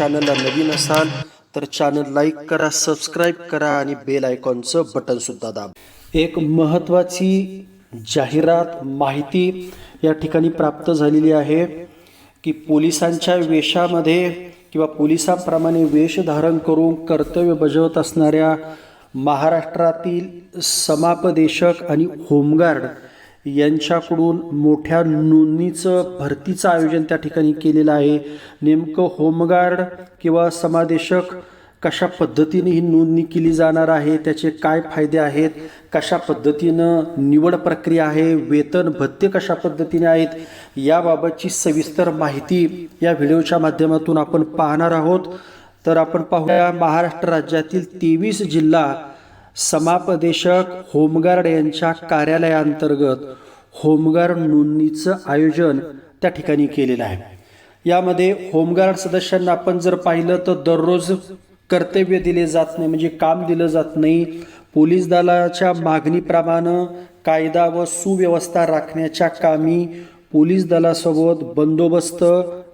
चॅनलला नवीन असाल तर चॅनल लाईक करा सबस्क्राईब करा आणि बेल आयकॉनचं बटन सुद्धा एक महत्त्वाची जाहिरात माहिती या ठिकाणी प्राप्त झालेली आहे की पोलिसांच्या वेशामध्ये किंवा पोलिसांप्रमाणे वेश धारण करून कर्तव्य बजावत असणाऱ्या महाराष्ट्रातील समापदेशक आणि होमगार्ड यांच्याकडून मोठ्या नोंदणीचं भरतीचं आयोजन त्या ठिकाणी केलेलं आहे. नेमकं होमगार्ड किंवा समादेशक कशा पद्धतीने ही नोंदणी केली जाणार आहे त्याचे काय फायदे आहेत कशा पद्धतीनं निवड प्रक्रिया आहे वेतन भत्ते कशा पद्धतीने आहेत याबाबतची सविस्तर माहिती या व्हिडिओच्या माध्यमातून आपण पाहणार आहोत. तर आपण पाहूया महाराष्ट्र राज्यातील तेवीस जिल्हा समापदेशक होमगार्ड यांच्या कार्यालयाअंतर्गत होमगार्ड नोंदणीचं आयोजन त्या ठिकाणी केलेलं आहे. यामध्ये होमगार्ड सदस्यांना आपण जर पाहिलं तर दररोज कर्तव्य दिले जात नाही म्हणजे काम दिलं जात नाही. पोलीस दलाच्या मागणीप्रमाणे कायदा व सुव्यवस्था राखण्याच्या कामी पोलीस दलासोबत बंदोबस्त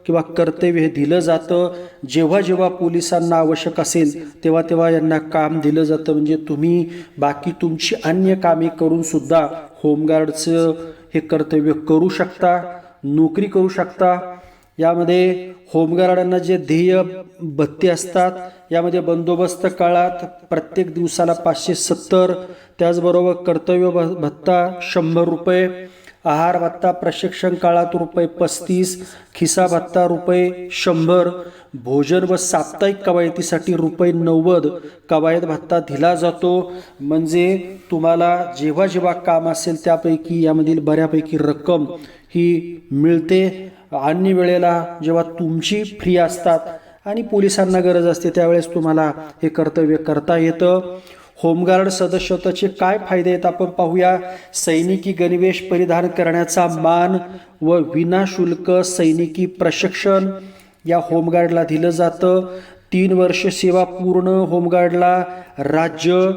किंवा कर्तव्य हे दिलं जातं जेव्हा जेव्हा पोलिसांना आवश्यक असेल तेव्हा तेव्हा यांना काम दिलं जातं. म्हणजे तुम्ही बाकी तुमची अन्य कामे करूनसुद्धा होमगार्डचं हे कर्तव्य करू शकता नोकरी करू शकता. यामध्ये होमगार्डांना जे ध्येय भत्ते असतात यामध्ये बंदोबस्त काळात प्रत्येक दिवसाला पाचशे सत्तर त्याचबरोबर कर्तव्य भ- भत्ता शंभर रुपये आहार भत्ता प्रशिक्षण काळात रुपये पस्तीस खिसा भत्ता रुपये शंभर भोजन व साप्ताहिक कवायतीसाठी रुपये नव्वद. कवायत भत्ता दिला जातो. म्हणजे तुम्हाला जेव्हा जेव्हा काम असेल त्यापैकी यामधील बऱ्यापैकी रक्कम ही मिळते. अन्य वेळेला जेव्हा तुमची फ्री असतात आणि पोलिसांना गरज असते त्यावेळेस तुम्हाला हे कर्तव्य करता येतं. होमगार्ड सदस्यत्वाचे काय फायदे आहेत आपण पाहूया. सैनिकी गणवेश परिधान करण्याचा मान व विनाशुल्क सैनिकी प्रशिक्षण या होमगार्डला दिलं जातं. तीन वर्ष सेवा पूर्ण होमगार्डला राज्य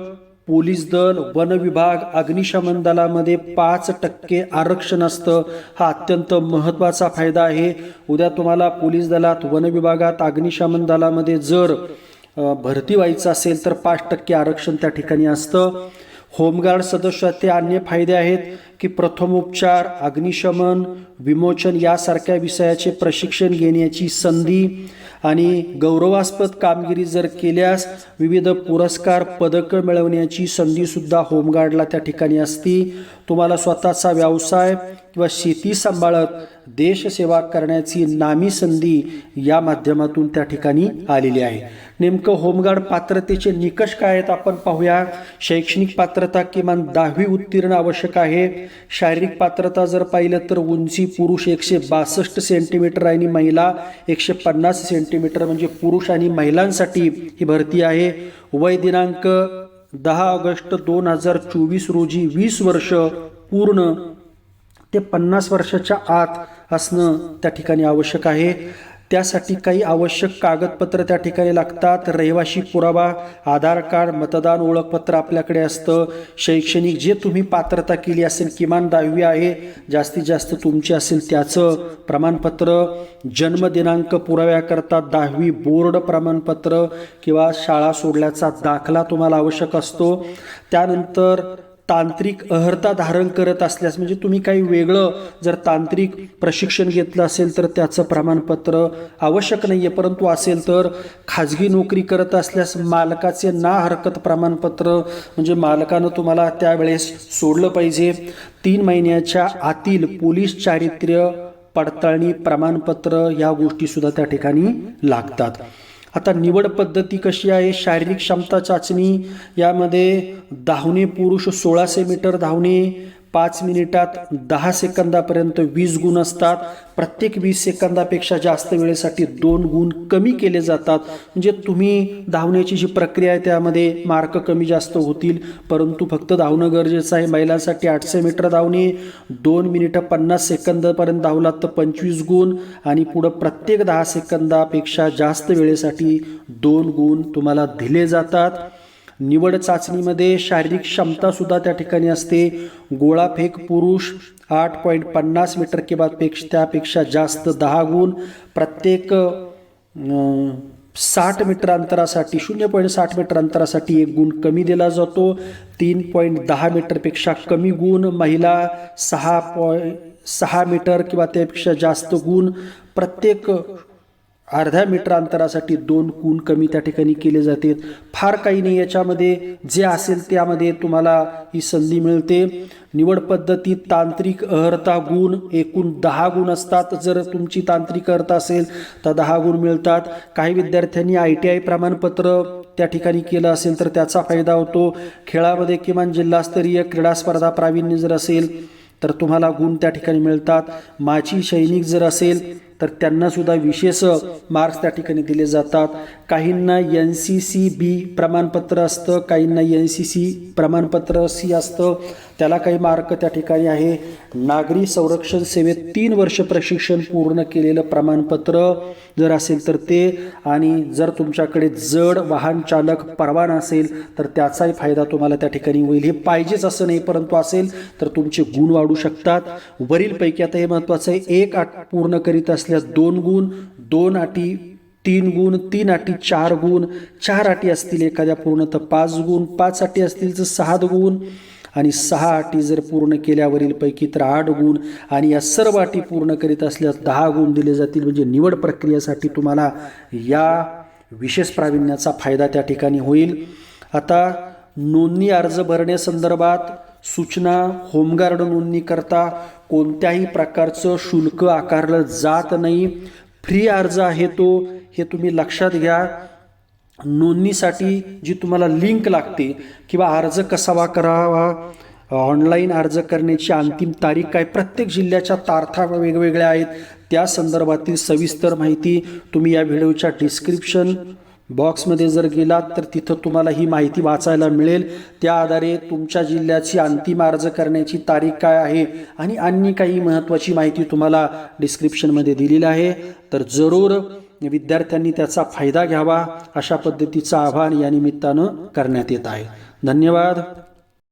पोलीस दल वन विभाग अग्निशमन दलामध्ये पाच टक्के आरक्षण असतं. हा अत्यंत महत्त्वाचा फायदा आहे. उद्या तुम्हाला पोलीस दलात वन विभागात अग्निशमन दलामध्ये जर भरती व्हायचं असेल तर पाच टक्के आरक्षण त्या ठिकाणी असतं. होमगार्ड सदस्याचे अन्य फायदे आहेत. की प्रथमोपचार अग्निशमन विमोचन यासारख्या विषयाचे प्रशिक्षण घेण्याची संधी आणि गौरवास्पद कामगिरी जर केल्यास विविध पुरस्कार पदकं मिळवण्याची संधीसुद्धा होमगार्डला त्या ठिकाणी असती. तुम्हाला स्वतःचा व्यवसाय किंवा शेती सांभाळत देशसेवा करण्याची नामी संधी या माध्यमातून त्या ठिकाणी आलेली आहे. नेमकं होमगार्ड पात्रतेचे निकष काय आहेत आपण पाहूया. शैक्षणिक पात्रता किमान दहावी उत्तीर्ण आवश्यक आहे. शारीरिक पात्रता जर पाहिलं तर उंची पुरुष एकशे बासष्ट सेंटीमीटर आणि महिला एकशे पन्नास सेंटीमीटर म्हणजे पुरुष आणि महिलांसाठी ही भरती आहे. वय दिनांक दहा ऑगस्ट दोन हजार चोवीस रोजी वीस वर्ष पूर्ण ते पन्नास वर्षाच्या आत असणं त्या ठिकाणी आवश्यक आहे. त्यासाठी काही आवश्यक कागदपत्र त्या ठिकाणी लागतात. रहिवाशी पुरावा आधार कार्ड मतदान ओळखपत्र आपल्याकडे असतं. शैक्षणिक जे तुम्ही पात्रता केली असेल किमान दहावी आहे जास्तीत जास्त तुमची असेल त्याचं प्रमाणपत्र. जन्मदिनांक पुराव्याकरता दहावी बोर्ड प्रमाणपत्र किंवा शाळा सोडल्याचा दाखला तुम्हाला आवश्यक असतो. त्यानंतर तांत्रिक अहर्ता धारण करत असल्यास म्हणजे तुम्ही काही वेगळं जर तांत्रिक प्रशिक्षण घेतलं असेल तर त्याचं प्रमाणपत्र आवश्यक नाही आहे परंतु असेल तर खाजगी नोकरी करत असल्यास मालकाचे ना हरकत प्रमाणपत्र म्हणजे मालकानं तुम्हाला त्यावेळेस सोडलं पाहिजे. तीन महिन्याच्या आतील पोलीस चारित्र्य पडताळणी प्रमाणपत्र या गोष्टीसुद्धा त्या ठिकाणी लागतात. आता निवड पद्धती कशी आहे? शारीरिक क्षमता चाचणी यामध्ये धावणे पुरुष सोळाशे मीटर धावणे पाच मिनिटात दहा सेकंदापर्यंत वीस गुण असतात. प्रत्येक वीस सेकंदापेक्षा जास्त वेळेसाठी दोन गुण कमी केले जातात. म्हणजे तुम्ही धावण्याची जी प्रक्रिया आहे त्यामध्ये मार्क कमी जास्त होतील. परंतु फक्त धावणं गरजेचं आहे. महिलांसाठी आठशे मीटर धावणे दोन मिनिटं पन्नास सेकंदापर्यंत धावलात तर पंचवीस गुण आणि पुढं प्रत्येक दहा सेकंदापेक्षा जास्त वेळेसाठी दोन गुण तुम्हाला दिले जातात. निवड चाचणीमध्ये शारीरिक क्षमता सुद्धा त्या ठिकाणी असते. गोळाफेक पुरुष आठ पॉईंट पन्नास मीटर किंवा पेक्ष त्यापेक्षा जास्त दहा गुण प्रत्येक साठ मीटर अंतरासाठी शून्य पॉईंट साठ मीटर अंतरासाठी एक गुण कमी दिला जातो. तीन पॉईंट दहा मीटरपेक्षा कमी गुण महिला सहा पॉईंट सहा मीटर किंवा त्यापेक्षा जास्त गुण प्रत्येक अर्ध्या मीटर अंतरासाठी दोन गुण कमी त्या ठिकाणी केले जाते. फार काही नाही याच्यामध्ये जे असेल त्यामध्ये तुम्हाला ही संधी मिळते. निवड पद्धतीत तांत्रिक अर्हता गुण एकूण दहा गुण असतात. जर तुमची तांत्रिक अर्थ असेल तर दहा गुण मिळतात. काही विद्यार्थ्यांनी आय टी आय प्रमाणपत्र त्या ठिकाणी केलं असेल तर त्याचा फायदा होतो. खेळामध्ये किमान जिल्हास्तरीय क्रीडा स्पर्धा प्रावीण्य जर असेल तर तुम्हाला गुण त्या ठिकाणी मिळतात. माझी सैनिक जर असेल तर त्यांना सुद्धा विशेष मार्क्स त्या ठिकाणी दिले जातात. काहींना एन सी सी बी प्रमाणपत्र असतं काहींना एन सी सी प्रमाणपत्र सी असतं. त्याला काही मार्क त्या ठिकाणी आहे. नागरी संरक्षण सेवेत तीन वर्ष प्रशिक्षण पूर्ण केलेलं प्रमाणपत्र जर असेल तर ते. आणि जर तुमच्याकडे जड वाहन चालक परवाना असेल तर त्याचाही फायदा तुम्हाला त्या ठिकाणी होईल. हे पाहिजेच असं नाही परंतु असेल तर तुमचे गुण वाढू शकतात. वरीलपैकी आता हे महत्त्वाचं आहे एक आठ पूर्ण करीत असल्यास दोन गुण दोन अटी तीन गुण तीन अटी चार गुण चार अटी असतील एखाद्या पूर्ण तर पाच गुण पाच अटी असतील तर सहा गुण. आणि सहा अटी जर पूर्ण केल्यावरील पैकी तर आठ गुण. आणि या सर्व अटी पूर्ण करीत असल्यास दहा गुण दिले जातील. म्हणजे निवड प्रक्रियेसाठी तुम्हाला या विशेष प्रावीण्याचा फायदा त्या ठिकाणी होईल. आता नोंदणी अर्ज भरण्यासंदर्भात सूचना होमगार्ड नोंदणीकरता कोणत्याही प्रकारचं शुल्क आकारलं जात नाही. फ्री अर्ज आहे तो हे तुम्ही लक्षात घ्या. नोंदणीसाठी जी तुम्हाला लिंक लागते किंवा अर्ज कसावा करावा ऑनलाईन अर्ज करण्याची अंतिम तारीख काय प्रत्येक जिल्ह्याच्या तारखा वेगवेगळ्या आहेत. त्या संदर्भातील सविस्तर माहिती तुम्ही या व्हिडिओच्या डिस्क्रिप्शन बॉक्समध्ये जर गेलात तर तिथं तुम्हाला ही माहिती वाचायला मिळेल. त्या आधारे तुमच्या जिल्ह्याची अंतिम अर्ज करण्याची तारीख काय आहे आणि अन्य काही महत्त्वाची माहिती तुम्हाला डिस्क्रिप्शनमध्ये दिलेली आहे. तर जरूर विद्यार्थ्यांनी त्याचा फायदा घ्यावा अशा पद्धतीचं आवाहन या निमित्तानं करण्यात येत आहे. धन्यवाद.